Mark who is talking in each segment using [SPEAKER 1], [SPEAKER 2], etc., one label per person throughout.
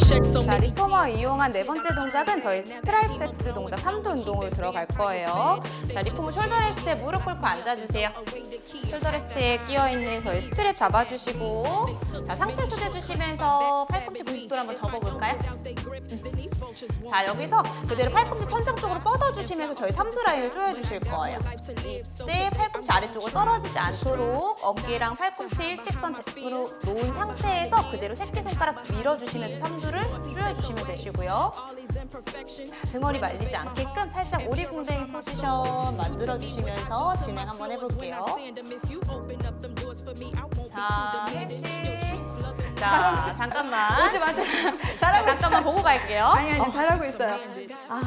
[SPEAKER 1] 자, 리포머 이용한 네 번째 동작은 저희 트라이셉스 동작 3도 운동으로 들어갈 거예요. 자, 리포머 숄더 레스트에 무릎 꿇고 앉아주세요. 숄더 레스트에 끼어있는 저희 스트랩 잡아주시고 자, 상체 숙여주시면서 팔꿈치 90도로 한번 접어볼까요? 음. 자, 여기서 그대로 팔꿈치 천장 쪽으로 뻗어주시면서 저희 3두 라인을 조여주실 거예요. 이때 팔꿈치 아래쪽으로 떨어지지 않도록 어깨랑 팔꿈치 일직선으로 놓은 상태에서 그대로 새끼손가락 밀어주시면서 삼두 를 조여주시면 되시고요. 자, 등허리 말리지 않게끔 살짝 오리궁뎅이 포지션 만들어주시면서 진행 한번 해볼게요. 자, 힙씨. 자, 잠깐만.
[SPEAKER 2] 오지 마세요.
[SPEAKER 1] 자,
[SPEAKER 2] 잘하고
[SPEAKER 1] 잠깐만 보고 갈게요.
[SPEAKER 2] 아니 아니 잘하고 있어요.
[SPEAKER 1] 아,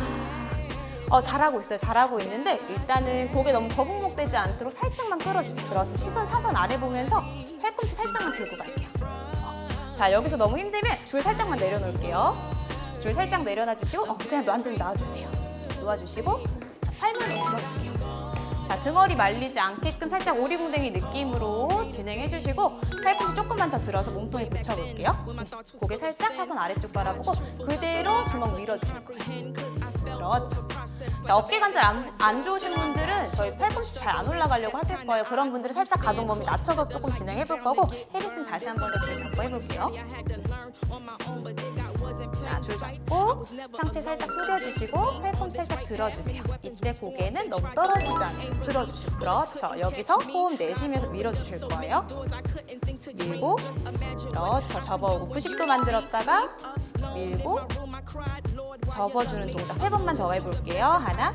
[SPEAKER 1] 어, 잘하고 있어요. 잘하고 있는데 일단은 고개 너무 거북목 되지 않도록 살짝만 끌어주세요. 그렇죠. 시선 사선 아래 보면서 팔꿈치 살짝만 들고 갈게요. 어. 자, 여기서 너무 힘들면 줄 살짝만 내려놓을게요. 줄 살짝 내려놔 주시고 어, 그냥 완전히 놔주세요. 놓아주시고 자, 팔만 들어볼게요. 자, 등허리 말리지 않게끔 살짝 오리궁뎅이 느낌으로 진행해 주시고 팔꿈치 조금만 더 들어서 몸통에 붙여 볼게요. 고개 살짝 사선 아래쪽 바라보고 그대로 주먹 밀어주실 거예요. 그렇죠. 자, 어깨 관절 안, 안 좋으신 분들은 저희 팔꿈치 잘 안 올라가려고 하실 거예요. 그런 분들은 살짝 가동 범위 낮춰서 조금 진행해 볼 거고 헤리슨 다시 한 번더줄 잡고 해 볼게요. 자, 줄 잡고 상체 살짝 숙여주시고 팔꿈치 살짝 들어주세요. 이때 고개는 너무 떨어지지 않게 들어주시고 그렇죠. 여기서 호흡 내쉬면서 밀어주실 거예요. 밀고 그렇죠. 접어오고 90도 만들었다가 밀고 접어주는 동작 세 번만 더 해볼게요. 하나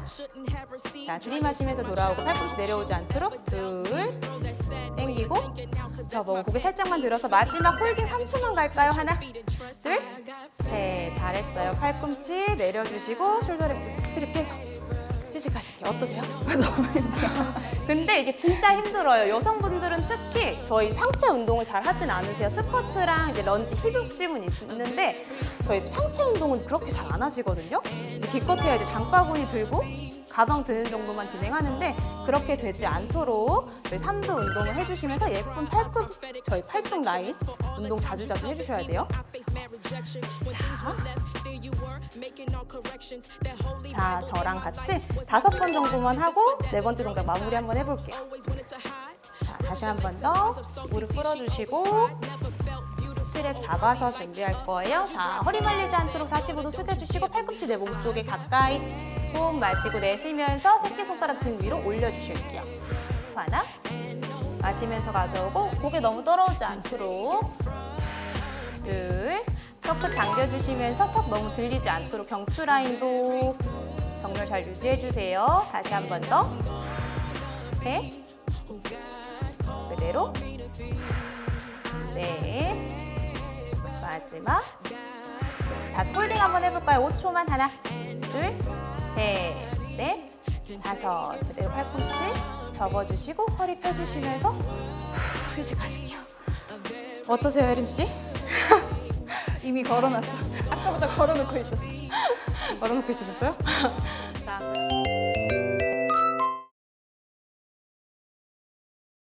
[SPEAKER 1] 자 들이마시면서 돌아오고 팔꿈치 내려오지 않도록 둘 땡기고 접어오고 고개 살짝만 들어서 마지막 홀딩 3초만 갈까요? 하나 둘 셋 잘했어요. 팔꿈치 내려주시고 숄더 레스 스트립 깨서 휴식하실게요. 어떠세요? 너무 힘들어요. 근데 이게 진짜 힘들어요. 여성분들은 특히 저희 상체 운동을 잘 하진 않으세요. 스쿼트랑 이제 런지, 힙 욕심은 있는데 저희 상체 운동은 그렇게 잘 안 하시거든요. 이제 기껏해야 이제 장바구니 들고 가방 드는 정도만 진행하는데 그렇게 되지 않도록 저희 삼두 운동을 해주시면서 예쁜 팔꿈 저희 팔뚝 라인 운동 자주 자주 해주셔야 돼요. 자, 자 저랑 같이 다섯 번 정도만 하고 네 번째 동작 마무리 한번 해볼게요. 자, 다시 한 번 더 무릎 꿇어주시고 스트랩 잡아서 준비할 거예요. 자, 허리 말리지 않도록 45도 숙여주시고 팔꿈치 내 몸 쪽에 가까이 호흡 마시고 내쉬면서 새끼손가락 등 위로 올려주실게요. 후, 하나 마시면서 가져오고 고개 너무 떨어지지 않도록 둘 턱끝 당겨주시면서 턱 너무 들리지 않도록 경추 라인도 정렬 잘 유지해주세요. 다시 한 번 더. 셋. 그대로. 넷. 마지막. 다시 홀딩 한번 해볼까요? 5초만. 하나, 둘, 셋, 넷, 다섯. 그대로 팔꿈치 접어주시고 허리 펴주시면서 후, 휴식하실게요. 어떠세요, 혜림씨?
[SPEAKER 2] 이미 걸어놨어. 아까부터 걸어놓고 있었어.
[SPEAKER 1] 걸어놓고 있으셨어요? 자,